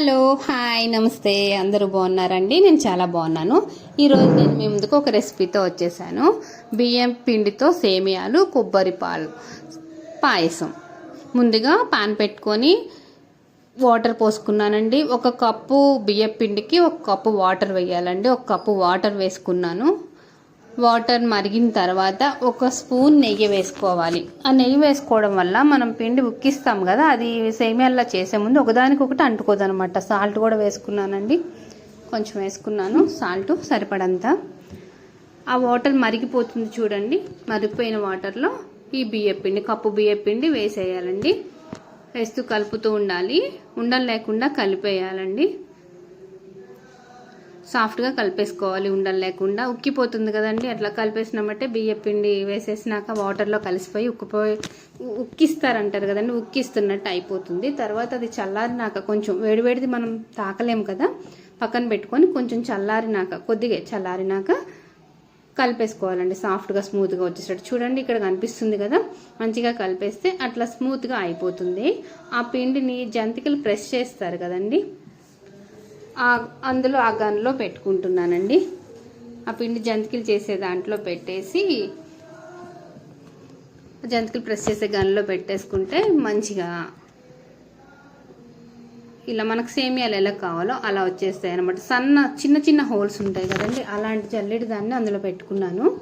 Hello hi నమస్తే. అందరూ బాగున్నారండి? నేను చాలా బాగున్నాను. ఈరోజు నేను మీ ముందుకు ఒక రెసిపీతో వచ్చేసాను. బియ్యం పిండితో సేమియాలు కొబ్బరి పాలు పాయసం. ముందుగా పాన్ పెట్టుకొని వాటర్ పోసుకున్నానండి. ఒక కప్పు బియ్యం పిండికి ఒక కప్పు వాటర్ వేయాలండి. ఒక కప్పు వాటర్ వేసుకున్నాను. వాటర్ మరిగిన తర్వాత ఒక స్పూన్ నెయ్యి వేసుకోవాలి. ఆ నెయ్యి వేసుకోవడం వల్ల మనం పిండి ఉక్కిస్తాం కదా అది సేమియాల్లో చేసే ముందు ఒకదానికొకటి అంటుకోదనమాట. సాల్ట్ కూడా వేసుకున్నానండి. కొంచెం వేసుకున్నాను. సాల్ట్ సరిపడంత. ఆ వాటర్ మరిగిపోతుంది చూడండి. మరిగిపోయిన వాటర్లో ఈ బియ్య పిండి కప్పు బియ్య పిండి వేసేయాలండి. వేస్తూ కలుపుతూ ఉండాలి. ఉండలు లేకుండా కలిపేయాలండి. సాఫ్ట్గా కలిపేసుకోవాలి ఉండలు లేకుండా. ఉక్కిపోతుంది కదండి అట్లా కలిపేసినామంటే బియ్య పిండి వేసేసినాక వాటర్లో కలిసిపోయి ఉక్కిపోయి ఉక్కిస్తారంటారు కదండి ఉక్కిస్తున్నట్టు అయిపోతుంది. తర్వాత అది చల్లారినాక కొంచెం వేడివేడిది మనం తాకలేం కదా పక్కన పెట్టుకొని కొంచెం చల్లారినాక కొద్దిగా చల్లారినాక కలిపేసుకోవాలండి. సాఫ్ట్గా స్మూత్గా వచ్చేటట్టు చూడండి ఇక్కడ కనిపిస్తుంది కదా మంచిగా కలిపేస్తే అట్లా స్మూత్గా అయిపోతుంది. ఆ పిండిని జంతికలు ప్రెస్ చేస్తారు కదండి. అందులో ఆ గన్లో పెట్టుకుంటున్నానండి. ఆ పిండి జంతికలు చేసే దాంట్లో పెట్టేసి జంతికలు ప్రెస్ చేసే గన్లో పెట్టేసుకుంటే మంచిగా ఇలా మనకు సేమియాలు ఎలా కావాలో అలా వచ్చేస్తాయి అనమాట సన్న చిన్న చిన్న హోల్స్ ఉంటాయి కదండి. అలాంటి జల్లెడి దాన్ని అందులో పెట్టుకున్నాను.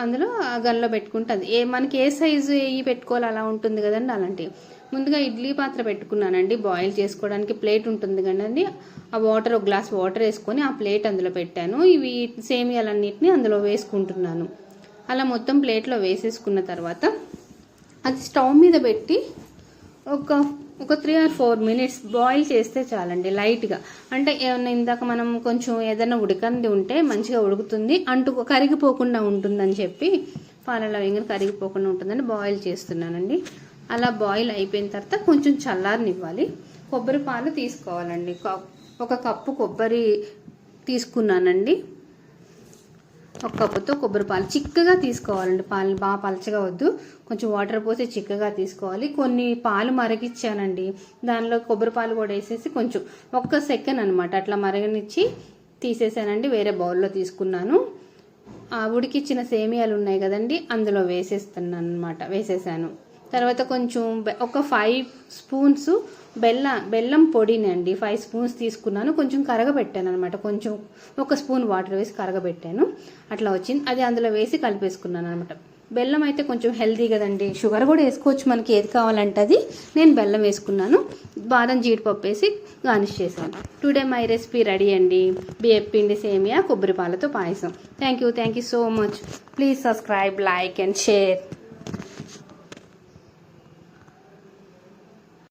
అందులో ఆ గన్లో పెట్టుకుంటుంది. ఏ మనకి ఏ సైజు ఏ పెట్టుకోవాలి అలా ఉంటుంది కదండి అలాంటివి. ముందుగా ఇడ్లీ పాత్ర పెట్టుకున్నానండి బాయిల్ చేసుకోవడానికి ప్లేట్ ఉంటుంది కదండి. ఆ వాటర్ ఒక గ్లాస్ వాటర్ వేసుకొని ఆ ప్లేట్ అందులో పెట్టాను. ఇవి సేమియాలన్నిటిని అందులో వేసుకుంటున్నాను. అలా మొత్తం ప్లేట్లో వేసేసుకున్న తర్వాత అది స్టవ్ మీద పెట్టి ఒక ఒక three or four minutes boil చేస్తే చాలండి లైట్గా అంటే ఏమన్నా ఇందాక మనం కొంచెం ఏదైనా ఉడకంది ఉంటే మంచిగా ఉడుకుతుంది అంటూ కరిగిపోకుండా ఉంటుందని చెప్పి పాలలో వేగన కరిగిపోకుండా ఉంటుందని బాయిల్ చేస్తున్నానండి. అలా బాయిల్ అయిపోయిన తర్వాత కొంచెం చల్లారనివ్వాలి. కొబ్బరి పాలు తీసుకోవాలండి. ఒక కప్పు కొబ్బరి తీసుకున్నానండి. ఒక కప్పుతో కొబ్బరి పాలు చిక్కగా తీసుకోవాలండి. పాలు బాగా పలచగా వద్దు. కొంచెం వాటర్ పోసి చిక్కగా తీసుకోవాలి. కొన్ని పాలు మరగిచ్చానండి. దానిలో కొబ్బరి పాలు కూడా వేసేసి కొంచెం ఒక్క సెకండ్ అనమాట అట్లా మరగనిచ్చి తీసేసానండి. వేరే బౌల్లో తీసుకున్నాను. ఆ ఉడికిచ్చిన సేమియాలు ఉన్నాయి కదండి అందులో వేసేస్తున్నాను అనమాట వేసేసాను. తర్వాత కొంచెం ఒక ఫైవ్ స్పూన్స్ బెల్ల బెల్లం పొడినండి. ఫైవ్ స్పూన్స్ తీసుకున్నాను. కొంచెం కరగబెట్టాను అనమాట కొంచెం ఒక స్పూన్ వాటర్ వేసి కరగబెట్టాను. అట్లా వచ్చింది. అది అందులో వేసి కలిపేసుకున్నాను అనమాట బెల్లం అయితే కొంచెం హెల్దీ కదండి. షుగర్ కూడా వేసుకోవచ్చు మనకి. ఏది కావాలంటే అది. నేను బెల్లం వేసుకున్నాను. బాదం జీడిపప్పు వేసి గార్నిష్ చేశాను. టుడే మై రెసిపీ రెడీ అండి. బియ్యం పిండి సేమియా కొబ్బరి పాలతో పాయసం. Thank you thank you so much please subscribe like and share